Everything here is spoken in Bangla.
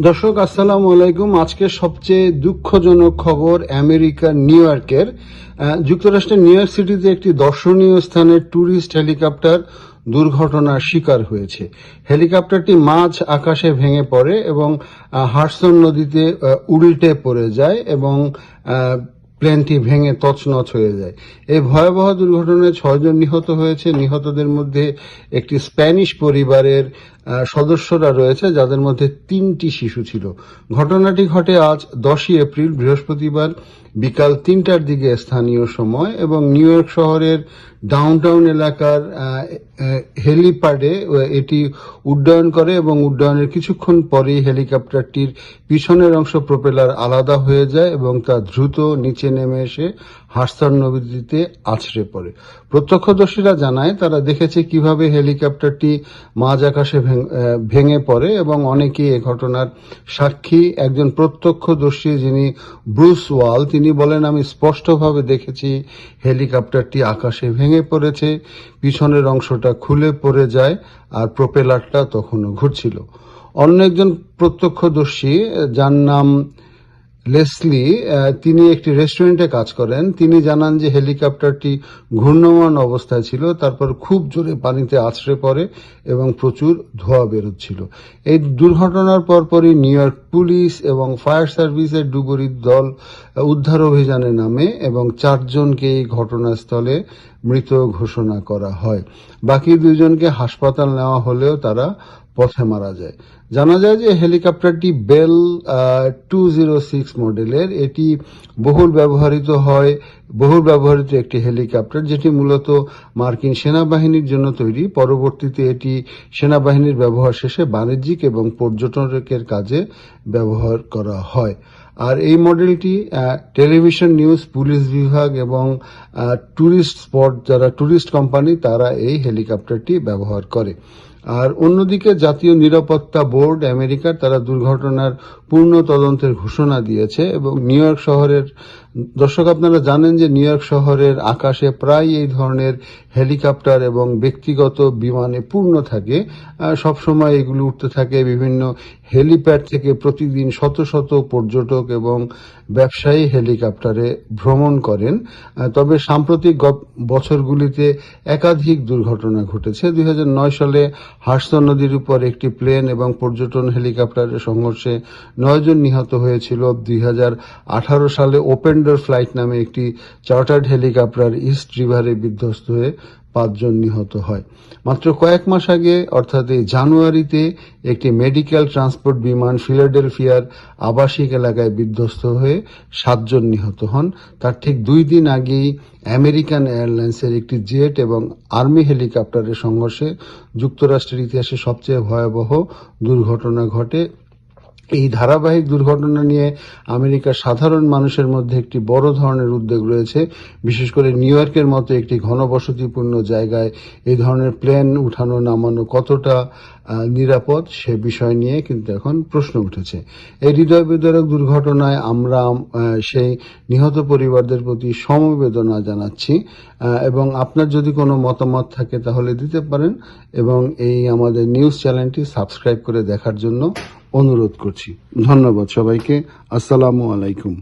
দর্শক আসসালামু আলাইকুম। আজকে সবচেয়ে দুঃখজনক খবর আমেরিকার নিউ ইয়র্কের। যুক্তরাষ্ট্রের নিউ ইয়র্ক সিটিতে একটি দর্শনীয় স্থানে ট্যুরিস্ট হেলিকপ্টার দুর্ঘটনার শিকার হয়েছে। হেলিকপ্টারটি মাঝ আকাশে ভেঙে পড়ে এবং আহ, হাডসন নদীতে উল্টে পড়ে যায় এবং প্লেনটি ভেঙে তছনছ হয়ে যায়। এই ভয়াবহ দুর্ঘটনায় ছয়জন নিহত হয়েছে। নিহতদের মধ্যে একটি স্প্যানিশ পরিবারের সদস্যরা রয়েছে, যাদের মধ্যে তিনটি শিশু ছিল। ঘটনাটি ঘটে আজ দশই এপ্রিল, বৃহস্পতিবার বিকাল তিনটার দিকে স্থানীয় সময় এবং নিউ ইয়র্ক শহরের ডাউনটাউন এলাকার হেলিপ্যাডে এটি উড্ডয়ন করে এবং উড্ডয়নের কিছুক্ষণ পরেই হেলিকপ্টারটির পিছনের অংশ প্রপেলার আলাদা হয়ে যায় এবং তা দ্রুত নিচে নেমে এসে হাসতার নদীতে আছড়ে পড়ে। প্রত্যক্ষদর্শীরা জানায়, তারা দেখেছে কীভাবে হেলিকপ্টারটি মাঝ আকাশে ভেঙ- ভেঙে পড়ে এবং অনেকেই এ ঘটনার সাক্ষী একজন প্রত্যক্ষদর্শী যিনি ব্রুস ওয়াল, তিনি বলেন, আমি স্পষ্টভাবে দেখেছি হেলিকপ্টারটি আকাশে ভেঙে পড়েছে, পিছনের অংশটা খুলে পড়ে যায় আর প্রোপেলারটা তখনও ঘুরছিল। অন্য একজন প্রত্যক্ষদর্শী, যার নাম লেসলি তিনি একটি রেস্টুরেন্টে কাজ করেন। তিনি জানান যে হেলিকপ্টারটি ঘূর্ণমান অবস্থায় ছিল, তারপর খুব জোরে পানিতে আছড়ে পড়ে এবং প্রচুর ধোঁয়া বেরোচ্ছিল। এই দুর্ঘটনার পরপরই নিউ ইয়র্ক পুলিশ এবং ফায়ার সার্ভিসের ডুবুরির দল উদ্ধার অভিযানে নামে এবং চারজনকে এই ঘটনাস্থলে মৃত ঘোষণা করা হয়। বাকি দুইজনকে হাসপাতাল নেওয়া হলেও তারা পথে মারা যায়। জানা যায় যে হেলিকপ্টারটি বেল টু জিরো সিক্স মডেলের। এটি বহুল ব্যবহৃত হয়, বহুল ব্যবহৃত একটি হেলিকপ্টার, যেটি মূলত মার্কিন সেনাবাহিনীর জন্য তৈরি। পরবর্তীতে এটি সেনাবাহিনীর ব্যবহার শেষে বাণিজ্যিক এবং পর্যটনের কাজে ব্যবহার করা হয়। আর এই মডেলটি টেলিভিশন, নিউজ, পুলিশ বিভাগ এবং ট্যুরিস্ট স্পট, যারা ট্যুরিস্ট কোম্পানি, তারা এই হেলিকপ্টারটি ব্যবহার করে। আর অন্যদিকে জাতীয় নিরাপত্তা বোর্ড আমেরিকার তারা দুর্ঘটনার পূর্ণ তদন্তের ঘোষণা দিয়েছে এবং নিউ ইয়র্ক শহরের, দর্শক আপনারা জানেন যে নিউ ইয়র্ক শহরের আকাশে প্রায় এই ধরনের হেলিকপ্টার এবং ব্যক্তিগত বিমানে পূর্ণ থাকে। সবসময় এগুলো উঠতে থাকে বিভিন্ন হেলিপ্যাড থেকে প্রতিদিন শত শত পর্যটক এবং ব্যবসায়ী হেলিকপ্টারে ভ্রমণ করেন। তবে সাম্প্রতিক বছরগুলিতে একাধিক দুর্ঘটনা ঘটেছে। দুই হাজার নয় সালে হার্সন নদীর উপর একটি প্লেন এবং পর্যটন হেলিকপ্টারের সংঘর্ষে নয়জন নিহত হয়েছিল। দুই হাজার আঠারো সালে ওপেন ডোর ফ্লাইট নামে একটি চার্টার্ড হেলিকপ্টার ইস্ট রিভারে বিধ্বস্ত হয়ে পাঁচজন নিহত হয়। মাত্র কয়েক মাস আগে, অর্থাৎ এই জানুয়ারিতে, একটি মেডিকেল ট্রান্সপোর্ট বিমান ফিলাডেলফিয়ার আবাসিক এলাকায় বিধ্বস্ত হয়ে সাতজন নিহত হন। তার ঠিক দুই দিন আগেই আমেরিকান এয়ারলাইন্সের একটি জেট এবং আর্মি হেলিকপ্টারের সংঘর্ষে যুক্তরাষ্ট্রের ইতিহাসে সবচেয়ে ভয়াবহ দুর্ঘটনা ঘটে। এই ধারাবাহিক দুর্ঘটনা নিয়ে আমেরিকার সাধারণ মানুষের মধ্যে একটি বড় ধরনের উদ্বেগ রয়েছে। বিশেষ করে নিউ ইয়র্কের মতো একটি ঘনবসতিপূর্ণ জায়গায় এই ধরনের প্লেন উঠানো নামানো কতটা নিরাপদ সে বিষয় নিয়ে কিন্তু এখন প্রশ্ন উঠেছে। এই হৃদয় বিদারক দুর্ঘটনায় আমরা সেই নিহত পরিবারদের প্রতি সমবেদনা জানাচ্ছি। এবং আপনার যদি কোনো মতামত থাকে তাহলে দিতে পারেন এবং এই আমাদের নিউজ চ্যানেলটি সাবস্ক্রাইব করে দেখার জন্য অনুরোধ করছি। ধন্যবাদ সবাইকে। আসসালামু আলাইকুম।